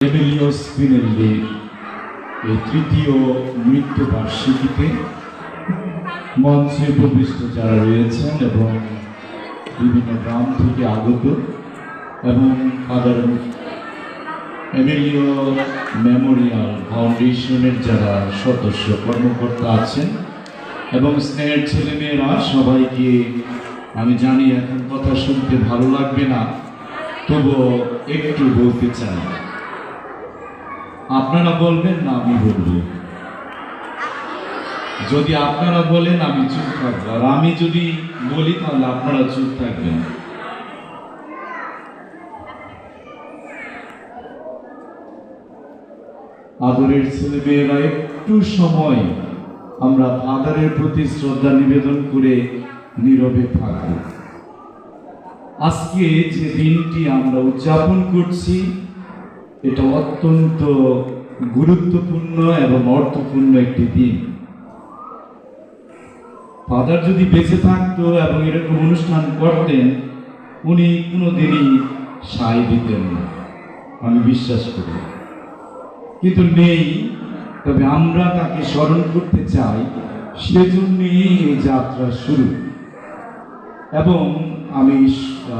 Emilio স্পিনেল্লি এই তৃতীয় মৃত্যু বার্ষিকীতে মঞ্চে উপবিষ্ট যারা রয়েছেন এবং বিভিন্ন গ্রাম থেকে আগত এবং ফাদার এমিলিও মেমোরিয়াল ফাউন্ডেশনের যারা সদস্য কর্মকর্তা আছেন এবং স্নেহের ছেলেমেয়েরা সবাইকে আমি জানি এখন কথা শুনতে ভালো লাগবে না, তবুও একটু বলতে চাই। আপনারা বলবেন না, আমি বলব। যদি আপনারা বলেন, আমি চুপ থাকব। আর আমি যদি বলি, তাহলে আপনারা চুপ থাকবেন। আদরের ছেলেমেয়েরা, একটু সময় আমরা ফাদারের প্রতি শ্রদ্ধা নিবেদন করে নীরবে থাকব। আজকে যে দিনটি আমরা উদযাপন করছি এটা অত্যন্ত গুরুত্বপূর্ণ এবং অর্থপূর্ণ একটি দিন। ফাদার যদি বেঁচে থাকতো এবং এরকম অনুষ্ঠান করতেন, উনি কোনোদিনই সাই দিতেন না। আমি বিশ্বাস করি। কিন্তু নেই, তবে আমরা তাকে স্মরণ করতে চাই, সেজন্যই এই যাত্রা শুরু। এবং আমি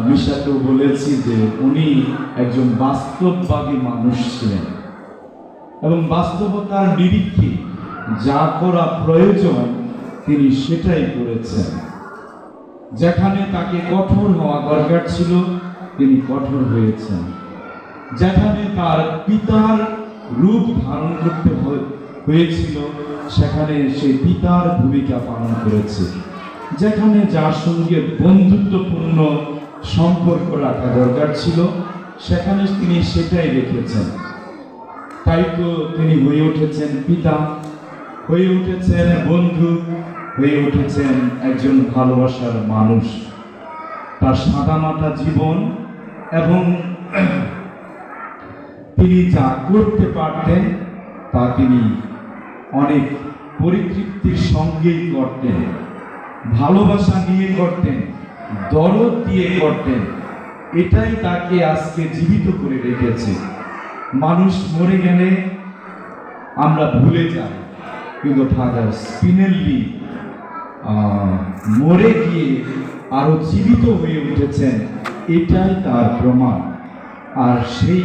মিশাকেও বলেছি যে উনি একজন বাস্তববাদী মানুষ ছিলেন। এবং বাস্তবতার নিরিখে যা করা প্রয়োজন, তিনি সেটাই করেছেন। যেখানে তাকে কঠোর হওয়া দরকার ছিল, তিনি কঠোর হয়েছেন। যেখানে তার পিতার রূপ ধারণ করতে হয়- হয়েছিল, সেখানে সে পিতার ভূমিকা পালন করেছে। যেখানে যার সঙ্গে বন্ধুত্বপূর্ণ সম্পর্ক রাখা দরকার ছিল, সেখানে তিনি সেটাই রেখেছেন। তাই তো তিনি হয়ে উঠেছেন পিতা, হয়ে উঠেছেন বন্ধু, হয়ে উঠেছেন একজন ভালোবাসার মানুষ। তার সাদামাটা জীবন এবং তিনি যা করতে পারতেন, তা তিনি অনেক পরিতৃপ্তির সঙ্গেই করতেন। ভালোবাসা নিয়ে করতেন দরদ দিয়ে করতেন এটাই তাকে আজকে জীবিত করে রেখেছে। মানুষ মরে গেলে আমরা ভুলে যাই। কিন্তু ফাদার স্পিনেল্লি মরে গিয়ে আরও জীবিত হয়ে উঠেছেন, এটাই তার প্রমাণ। আর সেই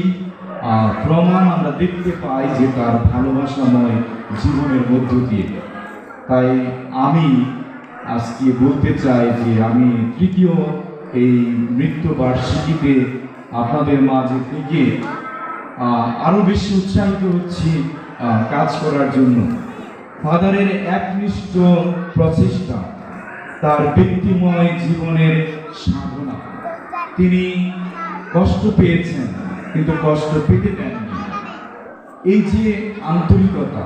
প্রমাণ আমরা দেখতে পাই যে তার ভালোবাসাময় জীবনের মধ্য দিয়ে। তাই আমি আজকে বলতে চাই যে আমি তৃতীয় এই মৃত্যু বার্ষিকীতে আপনাদের মাঝে থেকে আহ, আরও বেশি উৎসাহিত হচ্ছি কাজ করার জন্য। ফাদারের একনিষ্ঠ প্রচেষ্টা তার ব্যক্তিময় জীবনের সাধনা। তিনি কষ্ট পেয়েছেন কিন্তু কষ্ট পেতে দেননি। এই যে আন্তরিকতা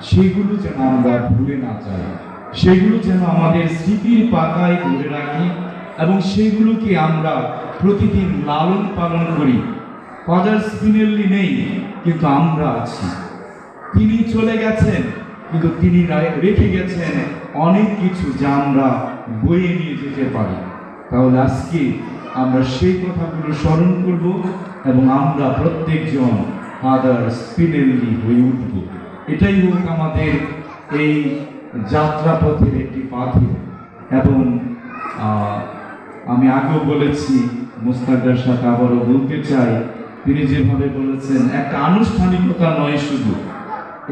সেগুলো যেন আমরা ভুলে না যাই। সেগুলো যেন আমাদের স্মৃতির পাতায় ধরে রাখি এবং সেগুলোকে আমরা প্রতিদিন লালন পালন করি। ফাদার স্পিনেল্লি নেই, কিন্তু আমরা আছি। তিনি চলে গেছেন, কিন্তু তিনি রেখে গেছেন অনেক কিছু যা আমরা বয়ে নিয়ে যেতে পারি। তাহলে আজকে আমরা সেই কথাগুলো স্মরণ করব এবং আমরা প্রত্যেকজন ফাদার স্পিনেল্লি হয়ে উঠব। এটাই হোক আমাদের এই যাত্রাপথের একটি পাথর এবং আমি আগেও বলেছি, মুস্তাকদার সাথে আবারও বলতে চাই, তিনি যেভাবে বলেছেন, একটা আনুষ্ঠানিকতা নয় শুধু,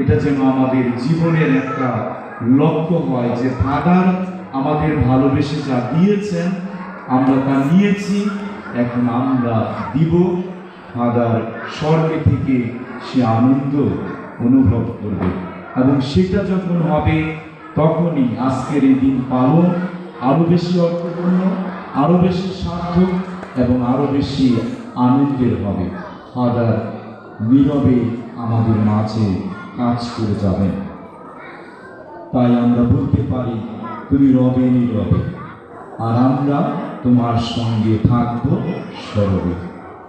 এটা যেন আমাদের জীবনের একটা লক্ষ্য হয় যে ফাদার আমাদের ভালোবেসে যা দিয়েছেন, আমরা তা নিয়েছি, এখন আমরা দিব, ফাদার স্বর্গে থেকে সে আনন্দ অনুভব করবে। এবং সেটা যখন হবে তখনই আজকের এই দিন পালন আরও বেশি অর্থপূর্ণ, আরও বেশি সার্থক এবং আরও বেশি আনন্দের হবে। ফাদার নীরবে আমাদের মাঝে কাজ করে যাবেন। তাই আমরা বলতে পারি, তুমি রবে নীরবে, আর আমরা তোমার সঙ্গে থাকব সরবে।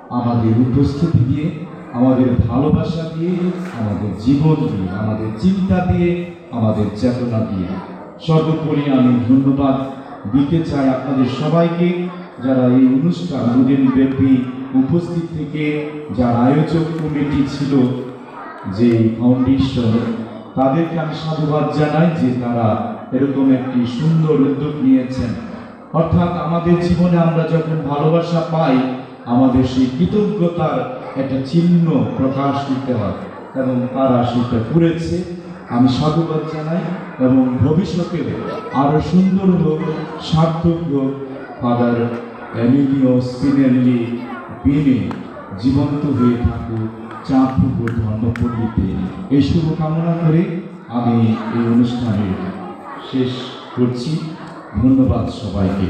আমাদের উপস্থিতি দিয়ে আমাদের ভালোবাসা দিয়ে, আমাদের জীবন দিয়ে, আমাদের চিন্তা দিয়ে, আমাদের চেতনা দিয়ে। সর্বোপরি আমি ধন্যবাদ দিতে চাই আপনাদের সবাইকে, যারা এই অনুষ্ঠান দুদিন ব্যাপী উপস্থিত থেকে, যার আয়োজক কমিটি ছিল যে ফাউন্ডেশন তাদেরকে আমি সাধুবাদ জানাই যে তারা এরকম একটি সুন্দর উদ্যোগ নিয়েছেন। অর্থাৎ আমাদের জীবনে আমরা যখন ভালোবাসা পাই, আমাদের সেই কৃতজ্ঞতার একটা চিহ্ন প্রকাশ দিতে হয় এবং তারা সেটা করেছে আমি সাধুবাদ জানাই এবং ভবিষ্যতে আরও সুন্দর হোক, সার্থক হোক, ফাদার এমিলিও স্পিনেল্লি বিনে জীবন্ত হয়ে থাকুক চাঁদপুকুর ধর্মপল্লীতে। এই শুভকামনা করে আমি এই অনুষ্ঠানে শেষ করছি। ধন্যবাদ সবাইকে।